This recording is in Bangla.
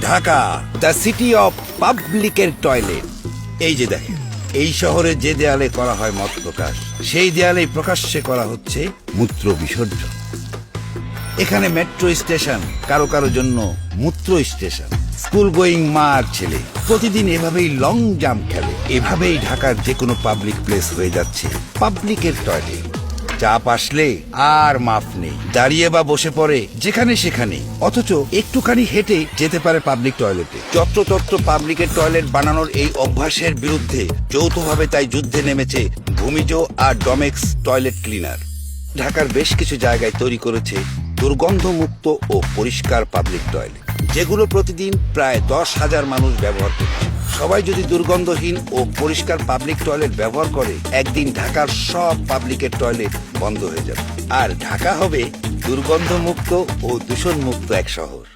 ঢাকা দ্য সিটি অফ পাবলিকের টয়লেট এই যে দেখেন, এই শহরে যে দেয়ালে করা হয় মত প্রকাশ, সেই দেয়ালে প্রকাশ্যে করা হচ্ছে মূত্র বিসর্জন। এখানে মেট্রো স্টেশন কারও কারও জন্য মূত্র স্টেশন স্কুল গোয়িং মা আর ছেলে, প্রতিদিন এভাবেই লং জাম্প খেলে। এভাবেই ঢাকার যে কোনো পাবলিক প্লেস হয়ে যাচ্ছে পাবলিকের টয়লেট চাপ আসলে আর মাফ নেই। দাঁড়িয়ে বা বসে পড়ে, যেখানে সেখানে। অথচ একটুখানি হেঁটে যেতে পারে পাবলিক টয়লেটে যত্রতত্র পাবলিকের টয়লেট বানানোর এই অভ্যাসের বিরুদ্ধে যৌথভাবে তাই যুদ্ধে নেমেছে ভূমিজ আর ডমেক্স টয়লেট ক্লিনার ঢাকার বেশ কিছু জায়গায় তৈরি করেছে দুর্গন্ধমুক্ত ও পরিষ্কার পাবলিক টয়লেট যেগুলো প্রতিদিন প্রায় দশ হাজার মানুষ ব্যবহার করছে। সবাই যদি দুর্গন্ধহীন ও পরিষ্কার পাবলিক টয়লেট ব্যবহার করে, একদিন ঢাকার সব পাবলিকের টয়লেট বন্ধ হয়ে যাবে। আর ঢাকা হবে দুর্গন্ধমুক্ত ও দূষণমুক্ত এক শহর।